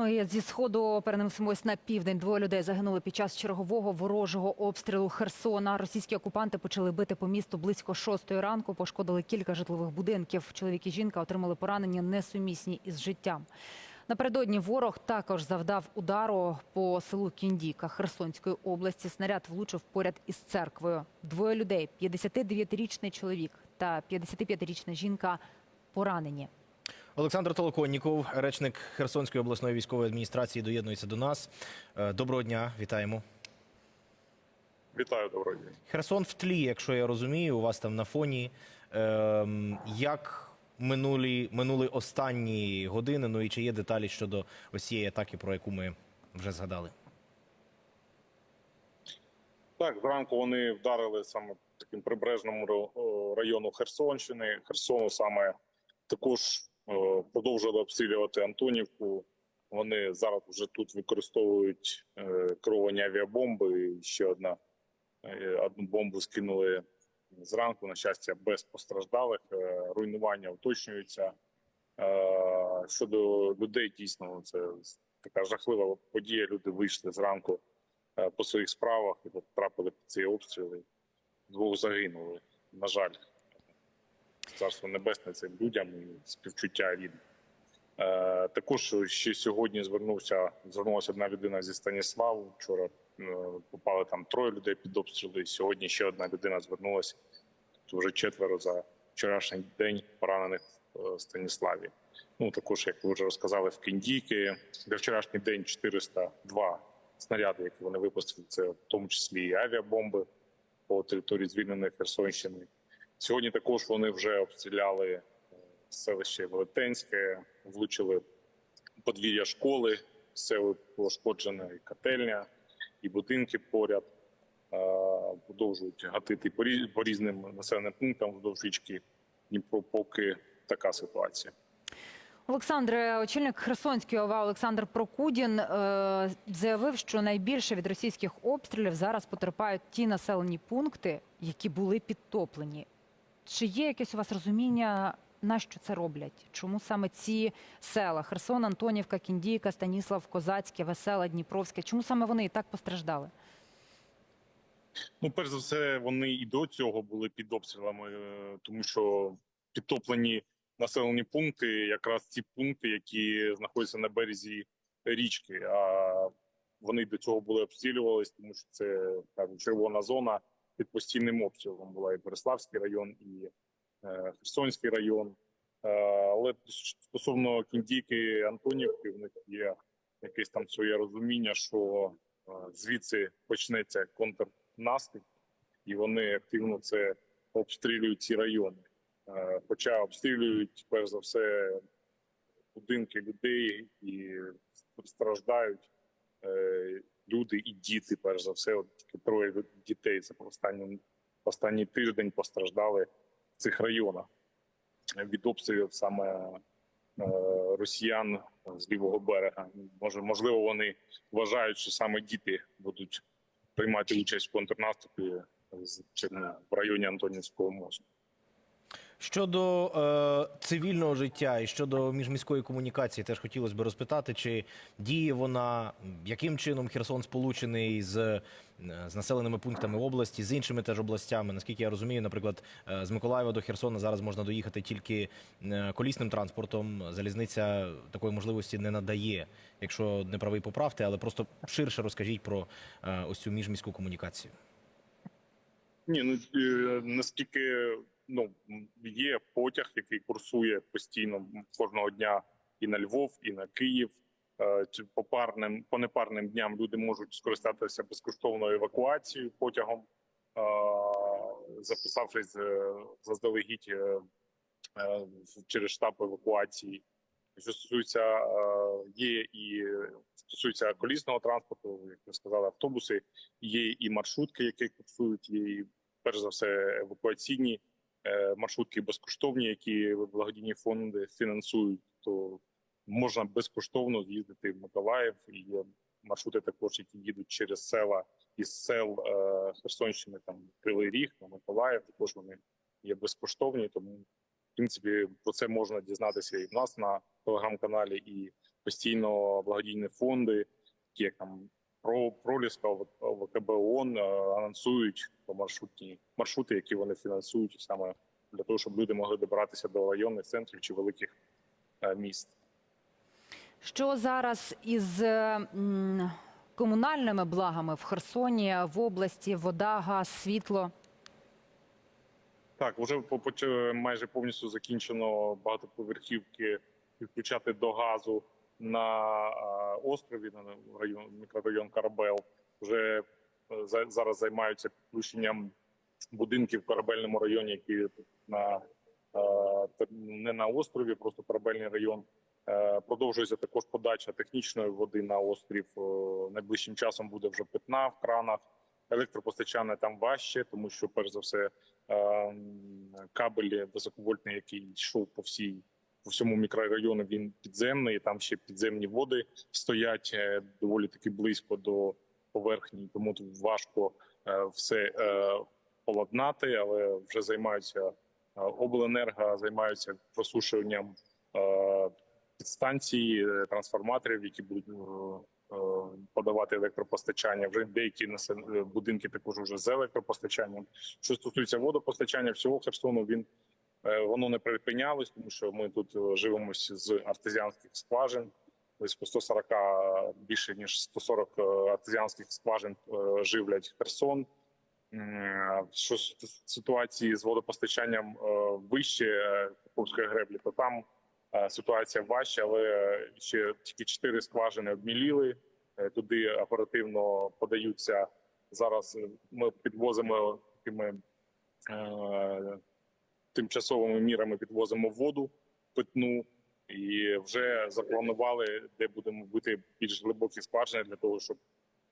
Ну зі сходу перенесемось на південь. Двоє людей загинули під час чергового ворожого обстрілу Херсона. Російські окупанти почали бити по місту близько шостої ранку. Пошкодили кілька житлових будинків. Чоловік і жінка отримали поранення несумісні із життям. Напередодні ворог також завдав удару по селу Кіндіка Херсонської області. Снаряд влучив поряд із церквою. Двоє людей: – 59-річний чоловік та 55-річна жінка поранені. Олександр Толоконніков, речник Херсонської обласної військової адміністрації, доєднується до нас. Е, Доброго дня, вітаємо. Вітаю, доброго дня. Херсон в тлі, якщо я розумію, у вас там на фоні. Ем, Як минулі, минули останні години? Ну і чи є деталі щодо ось цієї атаки, про яку ми вже згадали? Так, зранку вони вдарили саме таким прибережному району Херсонщини. Херсону саме також продовжили обстрілювати Антонівку. Вони зараз вже тут використовують е, керовані авіабомби. І ще одна е, одну бомбу скинули зранку. На щастя, без постраждалих. Е, руйнування уточнюються. Е, щодо людей, дійсно, це така жахлива подія. Люди вийшли зранку е, по своїх справах і потрапили під ці обстріли. Двох загинули. На жаль, царство небесне цим людям і співчуття рідним. Е, також ще сьогодні звернувся звернулася одна людина зі Станіславу. Вчора е, попали там троє людей під обстріли. Сьогодні ще одна людина звернулася. Тобто вже четверо за вчорашній день поранених в е, Станіславі. Ну також, як ви вже розказали, в Кіндійки за вчорашній день 402 снаряди, які вони випустили, це в тому числі і авіабомби по території звільненої Херсонщини. Сьогодні також вони вже обстріляли е, селище Велетенське, влучили подвір'я школи, все пошкоджена і котельня, і будинки поряд. Е, Продовжують гатити по різним населеним пунктам вздовж річки Дніпро, поки така ситуація. Олександре, очільник Херсонської ОВА Олександр Прокудін е, заявив, що найбільше від російських обстрілів зараз потерпають ті населені пункти, які були підтоплені. Чи є якесь у вас розуміння, на що це роблять? Чому саме ці села Херсон, Антонівка, Кіндійка, Станіслав, Козацьке, Весела, Дніпровське? Чому саме вони і так постраждали? Ну, перш за все, вони і до цього були під обстрілами, е, тому що підтоплені населені пункти, якраз ці пункти, які знаходяться на березі річки. А вони до цього були обстрілювались, тому що це так, червона зона під постійним обстрілом була і Береславський район, і е, Херсонський район. Е, але стосовно Кіндійки Антонівки, в них є якесь там своє розуміння, що е, звідси почнеться контрнаступ, і вони активно це обстрілюють ці райони. Хоча обстрілюють перш за все будинки людей і страждають люди і діти. Перш за все, от троє дітей за останній, останній тиждень постраждали в цих районах від обстрілів саме е, росіян з лівого берега. Може, можливо, вони вважають, що саме діти будуть приймати участь в контрнаступі з чи, ну, в районі Антонівського мосту. Щодо е, цивільного життя і щодо міжміської комунікації, теж хотілося б розпитати, чи діє вона, яким чином Херсон сполучений з, е, з населеними пунктами області, з іншими теж областями. Наскільки я розумію, наприклад, е, з Миколаєва до Херсона зараз можна доїхати тільки е, колісним транспортом. Залізниця такої можливості не надає, якщо не правий поправте, але просто ширше розкажіть про е, ось цю міжміську комунікацію. Ні, ну наскільки ну є потяг, який курсує постійно кожного дня і на Львов, і на Київ. Е, по парним по непарним дням люди можуть скористатися безкоштовною евакуацією потягом, е, записавшись е, заздалегідь через штаб евакуації. Що стосується є і стосується колісного транспорту, як ви сказали, автобуси, є і маршрутки, які курсують, є і перш за все евакуаційні маршрутки безкоштовні, які благодійні фонди фінансують. То можна безкоштовно з'їздити в Миколаїв. І є маршрути також, які їдуть через села із сел е, Херсонщини, там Кривий Ріг, на Миколаїв. Також вони є безкоштовні. Тому в принципі про це можна дізнатися і в нас на телеграм-каналі, і постійно благодійні фонди, такі як там про проліска ВКБ ООН е, анонсують по маршрутні маршрути, які вони фінансують саме для того, щоб люди могли добиратися до районних центрів чи великих е, міст. Що зараз із е, комунальними благами в Херсоні, в області, вода, газ, світло? Так, вже майже повністю закінчено багатоповерхівки підключати до газу на е, острові на район мікрорайон Карабел. Вже е, за- зараз займаються підключенням будинків в корабельному районі, які на е, не на острові, просто корабельний район. Продовжується також подача технічної води на острів. Найближчим часом буде вже питна в кранах. Електропостачання там важче, тому що перш за все кабель високовольтний, який йшов по всій по всьому мікрорайону, він підземний. Там ще підземні води стоять е, доволі таки близько до поверхні, тому важко е, все е, поладнати, але вже займаються обленерго, займаються просушуванням підстанцій, е, трансформаторів, які будуть подавати електропостачання. Вже деякі будинки також вже з електропостачанням. Що стосується водопостачання всього Херсону, він воно не припинялось, тому що ми тут е, живемося з артезіанських скважин. Близько 140, е, більше ніж 140 е, артезіанських скважин е, живлять Херсон. Що ситуації з водопостачанням е, вище е, греблі, то там е, ситуація важча, але е, ще тільки чотири скважини обміліли. Е, Туди оперативно подаються зараз. е, Ми підвозимо такими е, тимчасовими мірами підвозимо воду питну і вже запланували, де будемо бити більш глибокі скважини для того, щоб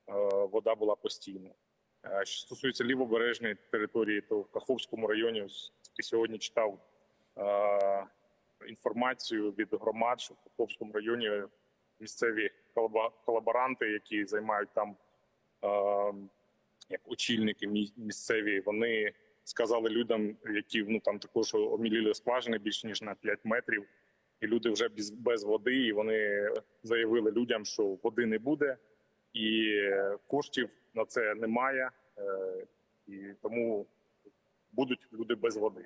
е, вода була постійна. Е, Що стосується лівобережної території, то в Каховському районі сьогодні читав е, інформацію від громад, що в Каховському районі місцеві колаборанти, які займають там е, як очільники місцеві, вони сказали людям, які ну там також обміліли скважини більш ніж на 5 метрів, і люди вже без, без води. І вони заявили людям, що води не буде, і коштів на це немає, е, і тому будуть люди без води.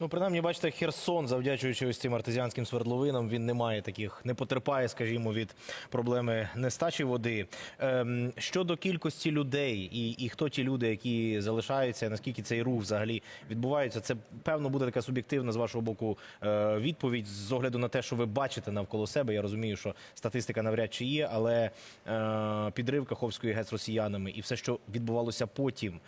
Ну, принаймні, бачите, Херсон, завдячуючи ось цим артезіанським свердловинам, він не має таких, не потерпає, скажімо, від проблеми нестачі води. Ем, щодо кількості людей і, і хто ті люди, які залишаються, наскільки цей рух взагалі відбувається, це певно буде така суб'єктивна з вашого боку е, відповідь з огляду на те, що ви бачите навколо себе. Я розумію, що статистика навряд чи є, але е, підрив Каховської ГЕС росіянами і все, що відбувалося потім,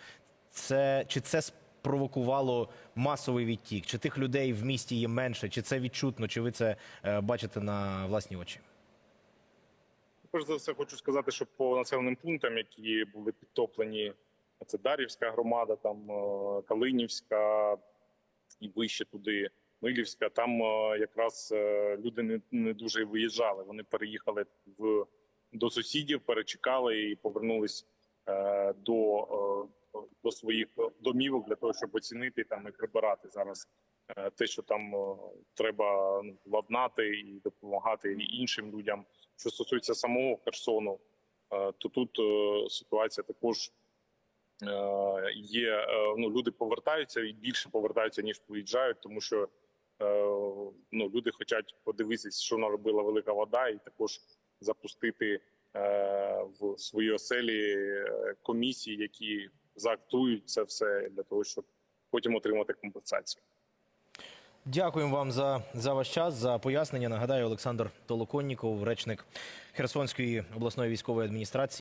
це чи це спровокувало масовий відтік? Чи тих людей в місті є менше? Чи це відчутно? Чи ви це е, бачите на власні очі? Перш за все, хочу сказати, що по населеним пунктам, які були підтоплені, це Дарівська громада, там е, Калинівська і вище туди Милівська. Там е, якраз люди не, не дуже виїжджали. Вони переїхали в до сусідів, перечекали і повернулись до, до своїх домівок для того, щоб оцінити там і прибирати зараз е, те, що там е, треба ну, ладнати і допомагати іншим людям. Що стосується самого Херсону, е, то тут ситуація також є. Ну люди повертаються і більше повертаються ніж виїжджають, тому що ну люди хочуть подивитися, що наробила велика вода, і також запустити в свої оселі комісії, які заактують це все для того, щоб потім отримати компенсацію. Дякуємо вам за, за ваш час, за пояснення. Нагадаю, Олександр Толоконніков, речник Херсонської обласної військової адміністрації.